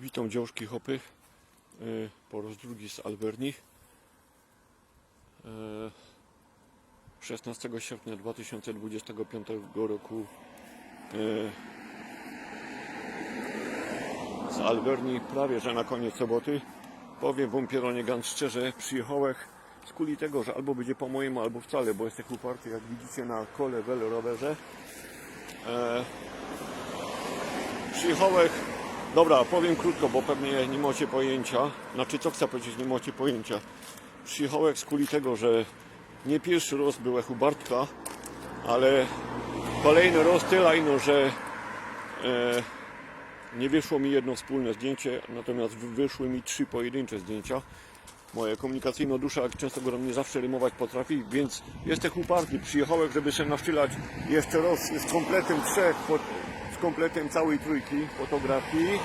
Witam dziążki hopy y, po raz drugi z Alberni. Y, 16 sierpnia 2025 roku y, z Alberni prawie że na koniec soboty. Powiem wam Pieronie Gant szczerze, przyjechałem z kuli tego, że albo będzie po mojemu, albo wcale, bo jestem uparty jak widzicie na kole wel rowerze. E, przyjechałem Dobra, powiem krótko, bo pewnie nie macie pojęcia. Znaczy, co chcę powiedzieć, nie macie pojęcia. Przyjechałem z kuli tego, że nie pierwszy raz byłem u Bartka, ale kolejny raz tyle, ino, że e, nie wyszło mi jedno wspólne zdjęcie, natomiast wy- wyszły mi trzy pojedyncze zdjęcia. Moja komunikacyjna dusza, często go nie zawsze rymować potrafi, więc jestem uparty. Przyjechałem, żeby się naszczylać jeszcze raz z kompletem trzech, kompletem całej trójki fotografii.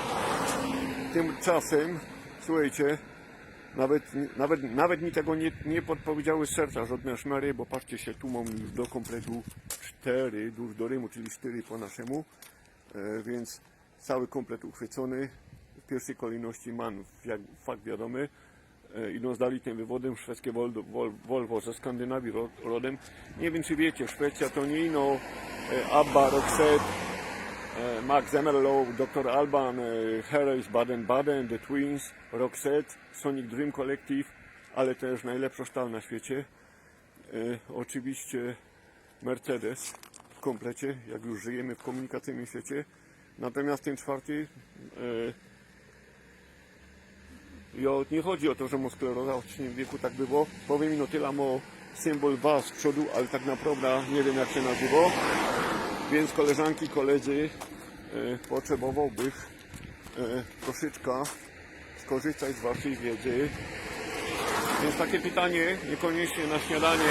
Tymczasem, słuchajcie, nawet, nawet, nawet mi tego nie, nie podpowiedziały serca żadne szmery, bo patrzcie się, tu mam już do kompletu cztery, już do rymu, czyli cztery po naszemu, e, więc cały komplet uchwycony. W pierwszej kolejności man, jak fakt wiadomy, e, idąc dalej tym wywodem, szwedzkie Volvo, Vol- Volvo ze Skandynawii ro- rodem. Nie wiem czy wiecie, Szwecja to nie ino e, Abba, Roxette, Max Emerlow, Dr. Alban, e, Harris, Baden-Baden, The Twins, Roxette, Sonic Dream Collective, ale też najlepsza sztal na świecie. E, oczywiście Mercedes w komplecie, jak już żyjemy w komunikacyjnym świecie. Natomiast ten czwarty e, nie chodzi o to, że mu skleroza w wieku tak było. Powiem no tyle mo symbol was z przodu, ale tak naprawdę nie wiem jak się nazywa. Więc koleżanki, koledzy, e, potrzebowałbym e, troszeczkę skorzystać z waszej wiedzy. Więc takie pytanie, niekoniecznie na śniadanie.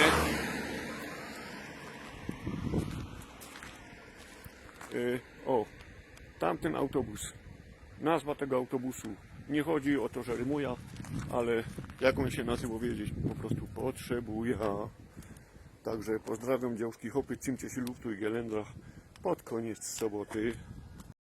E, o, tamten autobus. Nazwa tego autobusu. Nie chodzi o to, że rymuje, ale jak on się nazywa wiedzieć, po prostu potrzebuję. Także pozdrawiam działki hopy, cimcie luftu i gelendra pod koniec soboty.